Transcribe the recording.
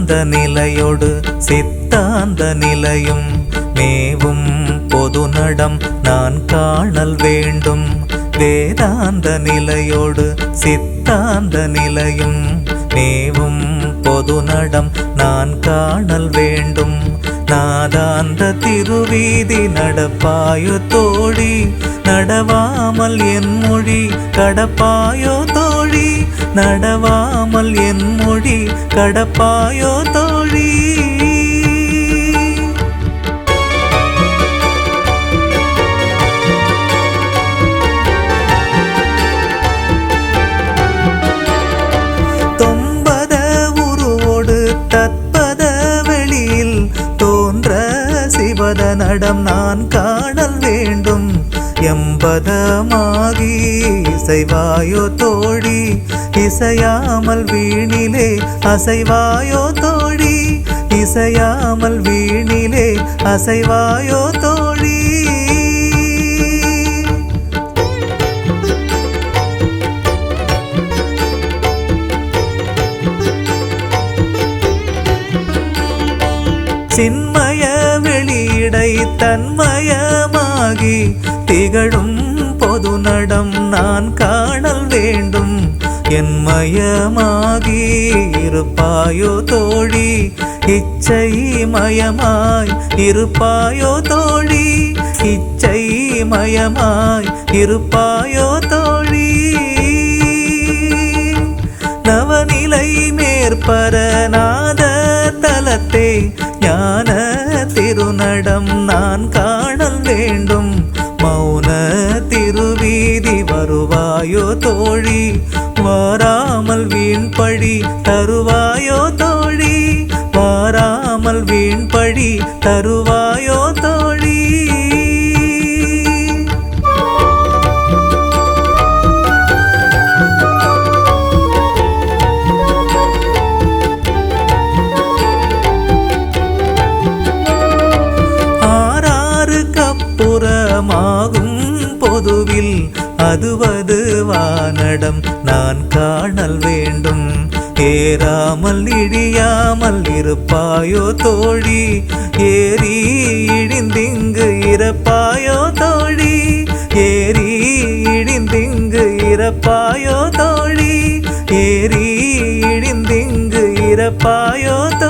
சித்தாந்த நிலையோடு சித்தாந்த நிலையும் மேவும் பொது நடம் நான் காணல் வேண்டும். வேதாந்த நிலையோடு சித்தாந்த நிலையும் மேவும் பொது நடம் நான் காணல் வேண்டும். நாதாந்த திருவீதி நடப்பாயோ தோழி நடவாமல் என் மொழி கடப்பாயோ தோழி நடவாமல் என் கடப்பாயோ தோழி தொம்பத உருவோடு தற்பத வெளியில் தோன்ற சிவத நடம் நான் காணல் எம்பதமாகி இசைவாயோ தோழி இசையாமல் வீணிலே அசைவாயோ தோழி இசையாமல் வீணிலே அசைவாயோ தோழி. சின்மய வெளியிடை தன்மயமாகி திகழும் பொது நடம் நான் காணல் வேண்டும். என் மயமாகி இருப்பாயோ தோழி? இச்சை மயமாய் இருப்பாயோ தோழி? இச்சை மயமாய் இருப்பாயோ தோழி? நவநிலை மேற்பரநாத தலத்தை ஞான திருநடம் நான் காணல் வேண்டும். மௌன திருவீதி வருவாயோ தோழி? வாராமல் வீண்படி தருவாயோ தோழி? வாராமல் வீண்படி தருவாயோ கப்புறமாகும் பொதுவில் அதுவது வானடம். நான் காணல் வேண்டும். ஏறாமல் இடியாமல் இருப்பாயோ தோழி? ஏறி இடிந்திங்கு இறப்பாயோ தோழி? ஏறி இடிந்திங்கு இறப்பாயோ தோழி? ஏறி இடிந்திங்கு இறப்பாயோ தோழி?